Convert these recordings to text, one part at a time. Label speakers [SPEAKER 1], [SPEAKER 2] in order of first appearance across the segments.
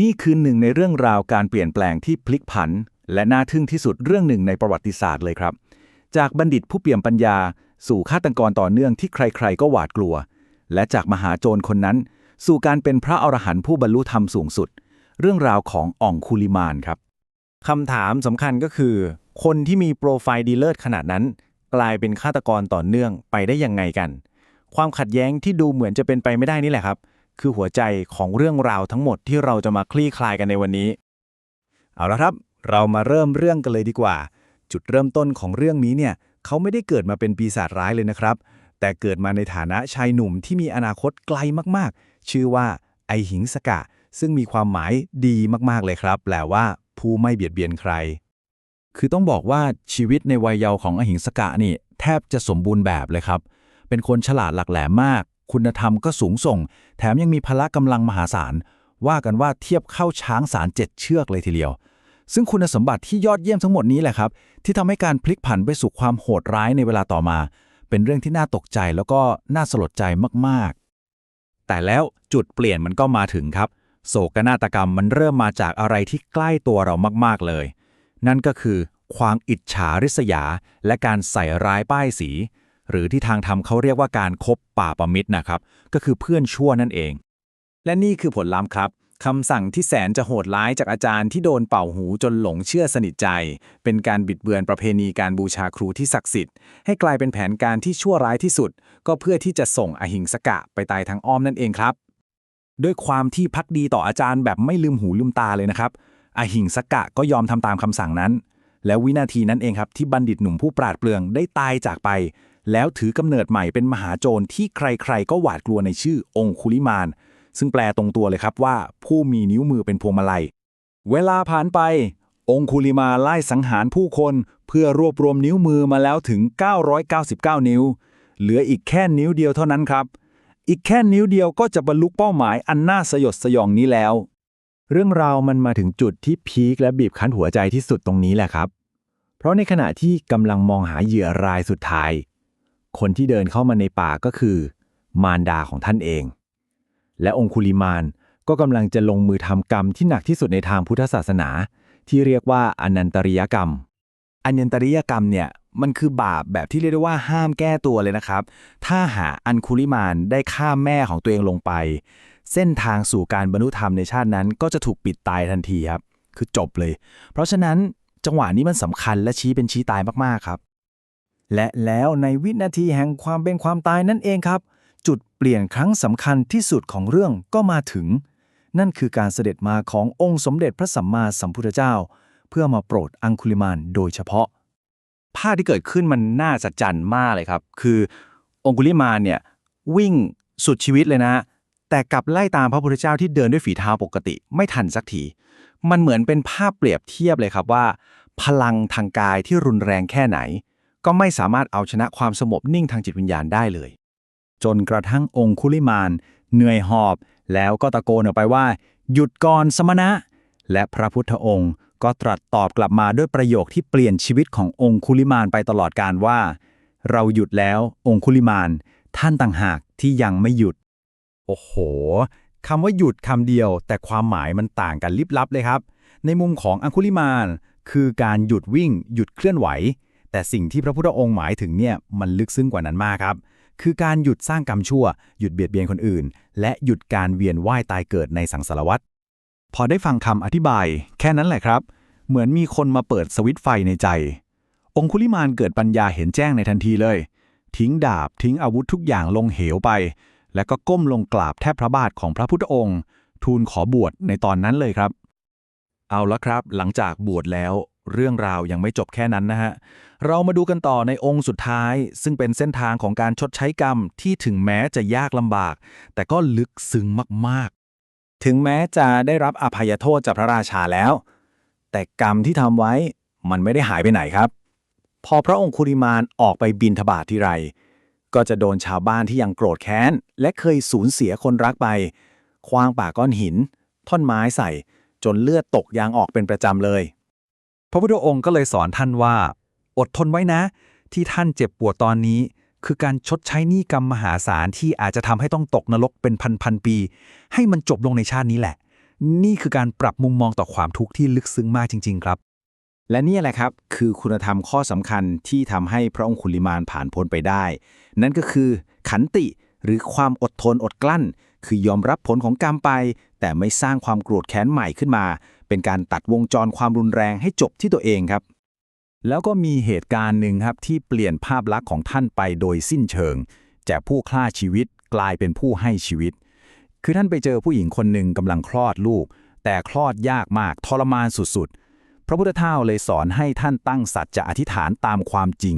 [SPEAKER 1] นี่คือหนึ่งในเรื่องราวการเปลี่ยนแปลงที่พลิกผัน และน่าทึ่งที่สุดเรื่องหนึ่งในประวัติศาสตร์เลยครับ จากบัณฑิตผู้เปี่ยมปัญญา สู่ฆาตกรต่อเนื่องที่ใครๆ ก็หวาดกลัว และจากมหาโจรคนนั้น สู่การเป็นพระอรหันต์ผู้บรรลุธรรมสูงสุด เรื่องราวของอ่องคุลิมานครับ
[SPEAKER 2] คำถามสำคัญก็คือ คนที่มีโปรไฟล์ดีเลิศขนาดนั้น กลายเป็นฆาตกรต่อเนื่องไปได้ยังไงกัน ความขัดแย้งที่ดูเหมือนจะเป็นไปไม่ได้นี่แหละครับ คือหัวใจของเรื่องราวทั้งหมดที่เราจะมาคลี่คลายกันในวันนี้
[SPEAKER 3] เอาละครับ เรามาเริ่มเรื่องกันเลยดีกว่า จุดเริ่มต้นของเรื่องนี้เนี่ยเขาไม่ได้เกิดมาเป็นปีศาจร้ายเลยนะครับ แต่เกิดมาในฐานะชายหนุ่มที่มีอนาคตไกลมากๆ ชื่อว่าไอหิงสกะ ซึ่งมีความหมายดีมากๆเลยครับ แปลว่า ผู้ไม่เบียดเบียนใคร
[SPEAKER 1] คือต้องบอกว่าชีวิตในวัยเยาว์ของอหิงสกะนี่ แทบจะสมบูรณ์แบบเลยครับ เป็นคนฉลาดหลักแหลมมาก คุณธรรมก็สูงส่ง แถมยังมีพละกำลังมหาศาล ว่ากันว่าเทียบเข้าช้างสารเจ็ดเชือกเลยทีเดียว ซึ่งคุณสมบัติที่ยอดเยี่ยมทั้งหมดนี้แหละครับ ที่ทำให้การพลิกผันไปสู่ความโหดร้ายในเวลาต่อมา เป็นเรื่องที่น่าตกใจแล้วก็น่าสลดใจมากๆ แต่แล้วจุดเปลี่ยนมันก็มาถึงครับ โศกนาฏกรรมมันเริ่มมาจากอะไรที่ใกล้ตัวเรามากๆเลย นั่นก็คือความอิจฉาริษยา และการใส่ร้ายป้ายสี หรือที่ทางธรรมเขาเรียกว่าการคบป่าประมิตรนะครับ ก็คือเพื่อนชั่วนั่นเอง
[SPEAKER 2] และนี่คือผลลัพธ์ครับคำสั่งที่แสนจะโหดร้ายจากอาจารย์ที่โดนเป่าหูจนหลงเชื่อสนิทใจ เป็นการบิดเบือนประเพณีการบูชาครูที่ศักดิ์สิทธิ์ให้กลายเป็นแผนการที่ชั่วร้ายที่สุด ก็เพื่อที่จะส่งอหิงสกะไปตายทางอ้อมนั่นเองครับ ด้วยความที่พักดีต่ออาจารย์แบบไม่ลืมหูลืมตาเลยนะครับ อหิงสกะก็ยอมทำตามคำสั่งนั้น แล้ววินาทีนั้นเองครับที่บัณฑิตหนุ่มผู้ปราดเปรื่องได้ตายจากไป แล้วถือกำเนิดใหม่เป็นมหาโจรที่ใครๆ ก็หวาดกลัวในชื่อองคุลิมาน ซึ่งแปลตรงตัวเลยครับว่า ผู้มีนิ้วมือเป็นพวงมาลัย เวลาผ่านไป องคุลิมาไล่สังหารผู้คน เพื่อรวบรวมนิ้วมือมาแล้วถึง 999 นิ้ว เหลืออีกแค่นิ้วเดียวเท่านั้นครับ อีกแค่นิ้วเดียวก็จะบรรลุเป้าหมายอันน่าสยดสยองนี้แล้ว
[SPEAKER 3] เรื่องราวมันมาถึงจุดที่พีคและบีบคั้นหัวใจที่สุดตรงนี้แหละครับ เพราะในขณะที่กำลังมองหาเหยื่อรายสุดท้าย คนที่เดินเข้ามาในป่าก็คือ มารดาของท่านเอง และองคุลิมานก็กำลังจะลงมือทำกรรมที่หนักที่สุดในทางพุทธศาสนา ที่เรียกว่าอนันตริยกรรม
[SPEAKER 2] อนัญญตริยกรรมเนี่ยมันคือบาปแบบที่เรียกได้ว่าห้ามแก้ตัวเลยนะครับ ถ้าหาอันคุลิมานได้ฆ่าแม่ของตัวเองลงไป เส้นทางสู่การบรรลุธรรมในชาตินั้น ก็จะถูกปิดตายทันทีครับ คือจบเลย เพราะฉะนั้นจังหวะนี้มันสำคัญและชี้เป็นชี้ตายมากๆครับ และแล้วในวินาทีแห่งความเป็นความตายนั่นเองครับ จุดเปลี่ยนครั้งสำคัญที่สุดของเรื่องก็มาถึง นั่นคือการเสด็จมาขององค์สมเด็จพระสัมมาสัมพุทธเจ้า เพื่อมาโปรดอังคุลิมานโดยเฉพาะ ภาพที่เกิดขึ้นมันน่าสัจจันมากเลยครับ คือองคุลิมานเนี่ยวิ่งสุดชีวิตเลยนะ แต่กลับไล่ตามพระพุทธเจ้าที่เดินด้วยฝีเท้าปกติ ไม่ทันสักทีมันเหมือนเป็นภาพเปรียบเทียบเลยครับว่า พลังทางกายที่รุนแรงแค่ไหน ก็ไม่สามารถเอาชนะความสงบนิ่งทางจิตวิญญาณได้เลย จนกระทั่งองคุลิมานเหนื่อยหอบ แล้วก็ตะโกนออกไปว่า หยุดก่อนสมณะ และพระพุทธองค์ก็ตรัสตอบกลับมาด้วยประโยคที่เปลี่ยนชีวิตขององคุลิมานไปตลอดการว่า เราหยุดแล้วองคุลิมาน ท่านต่างหากที่ยังไม่หยุด
[SPEAKER 3] โอ้โหคำว่าหยุดคำเดียว แต่ความหมายมันต่างกันลิบลับเลยครับ ในมุมของอังคุลิมาน คือการหยุดวิ่ง หยุดเคลื่อนไหว แต่สิ่งที่พระพุทธองค์หมายถึงเนี่ยมันลึกซึ้งกว่านั้นมากครับ คือการหยุดสร้างกรรมชั่ว หยุดเบียดเบียนคนอื่น และหยุดการเวียนว่ายตายเกิดในสังสารวัฏพอได้ฟังคำอธิบาย แค่นั้นแหละครับ เหมือนมีคนมาเปิดสวิตไฟในใจ องคุลิมานเกิดปัญญาเห็นแจ้งในทันทีเลย ทิ้งดาบทิ้งอาวุธทุกอย่างลงเหวไป แล้วก็ก้มลงกราบแทบพระบาทของพระพุทธองค์ ทูลขอบวชในตอนนั้นเลยครับ
[SPEAKER 1] เอาละครับ หลังจากบวชแล้ว เรื่องราวยังไม่จบแค่นั้นนะฮะ เรามาดูกันต่อในองค์สุดท้าย ซึ่งเป็นเส้นทางของการชดใช้กรรมที่ถึงแม้จะยากลำบาก แต่ก็ลึกซึ้งมากๆ
[SPEAKER 2] ถึงแม้จะได้รับอภัยโทษจากพระราชาแล้ว แต่กรรมที่ทำไว้มันไม่ได้หายไปไหนครับ พอพระองคุริมานออกไปบินทบาทที่ไร ก็จะโดนชาวบ้านที่ยังโกรธแค้น และเคยสูญเสียคนรักไปคว้างป่าก้อนหิน ท่อนไม้ใส่ จนเลือดตกยางออกเป็นประจำเลย
[SPEAKER 3] ระพุทธองค์ก็เลยสอนท่านว่า อดทนไว้นะ ที่ท่านเจ็บปวดตอนนี้ คือการชดใช้หนี้กรรมมหาศาลที่อาจจะทำให้ต้องตกนรกเป็นพันๆปี ให้มันจบลงในชาตินี้แหละ นี่คือการปรับมุมมองต่อความทุกข์ที่ลึกซึ้งมากจริง ๆ ครับ
[SPEAKER 2] และนี่แหละครับ คือคุณธรรมข้อสำคัญที่ทำให้พระองคุลิมานผ่านพ้นไปได้ นั่นก็คือขันติหรือความอดทนอดกลั้น คือยอมรับผลของกรรมไป แต่ไม่สร้างความโกรธแค้นใหม่ขึ้นมา เป็นการตัดวงจรความรุนแรงให้จบที่ตัวเองครับ
[SPEAKER 1] แล้วก็มีเหตุการณ์หนึ่งครับที่เปลี่ยนภาพลักษณ์ของท่านไปโดยสิ้นเชิง จากผู้ฆ่าชีวิตกลายเป็นผู้ให้ชีวิต คือท่านไปเจอผู้หญิงคนหนึ่งกำลังคลอดลูก แต่คลอดยากมากทรมานสุดๆ พระพุทธเจ้าเลยสอนให้ท่านตั้งสัจจะอธิษฐานตามความจริง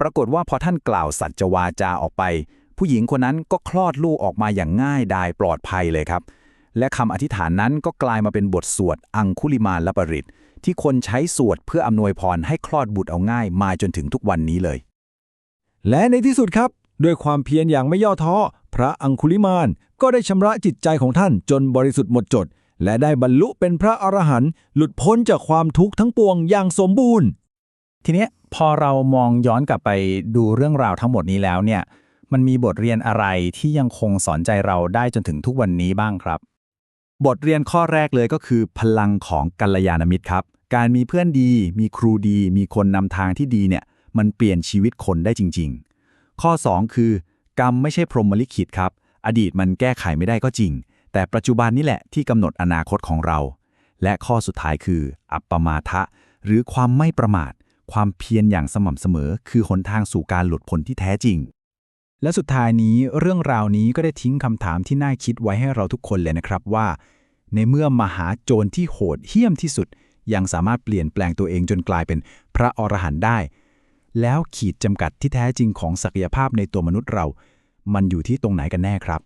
[SPEAKER 1] ปรากฏว่าพอท่านกล่าวสัจจวาจาออกไป ผู้หญิงคนนั้นก็คลอดลูกออกมาอย่างง่ายดายปลอดภัยเลยครับ และคำอธิษฐานนั้นก็กลายมาเป็นบทสวดอังคุลิมานละปริตที่คนใช้สวดเพื่ออำนวยพรให้คลอดบุตรเอาง่ายมาจนถึงทุกวันนี้เลย
[SPEAKER 4] และในที่สุดครับ ด้วยความเพียรอย่างไม่ย่อท้อ พระอังคุลิมานก็ได้ชำระจิตใจของท่านจนบริสุทธิ์หมดจด และได้บรรลุเป็นพระอรหันต์หลุดพ้นจากความทุกข์ทั้งปวงอย่างสมบูรณ์
[SPEAKER 3] ทีเนี้ยพอเรามองย้อนกลับไปดูเรื่องราวทั้งหมดนี้แล้วเนี่ย มันมีบทเรียนอะไรที่ยังคงสอนใจเราได้จนถึงทุกวันนี้บ้างครับ บทเรียนข้อแรกเลยก็คือ พลังของกัลยาณมิตรครับ การมีเพื่อนดี มีครูดี มีคนนำทางที่ดีเนี่ย มันเปลี่ยนชีวิตคนได้จริง ๆ ข้อ 2 คือ กรรมไม่ใช่พรหมลิขิตครับ อดีตมันแก้ไขไม่ได้ก็จริง แต่ปัจจุบันนี่แหละที่กำหนดอนาคตของเรา และข้อสุดท้ายคือ อัปปมาทะ หรือความไม่ประมาท ความเพียรอย่างสม่ำเสมอ คือหนทางสู่การหลุดพ้นที่แท้จริง
[SPEAKER 4] และสุดท้ายนี้เรื่องราวนี้ก็ได้ทิ้งคำถามที่น่าคิดไว้ให้เราทุกคนเลยนะครับว่า ในเมื่อมหาโจรที่โหดเหี้ยมที่สุด ยังสามารถเปลี่ยนแปลงตัวเองจนกลายเป็นพระอรหันต์ได้ แล้วขีดจำกัดที่แท้จริงของศักยภาพในตัวมนุษย์เรา มันอยู่ที่ตรงไหนกันแน่ครับ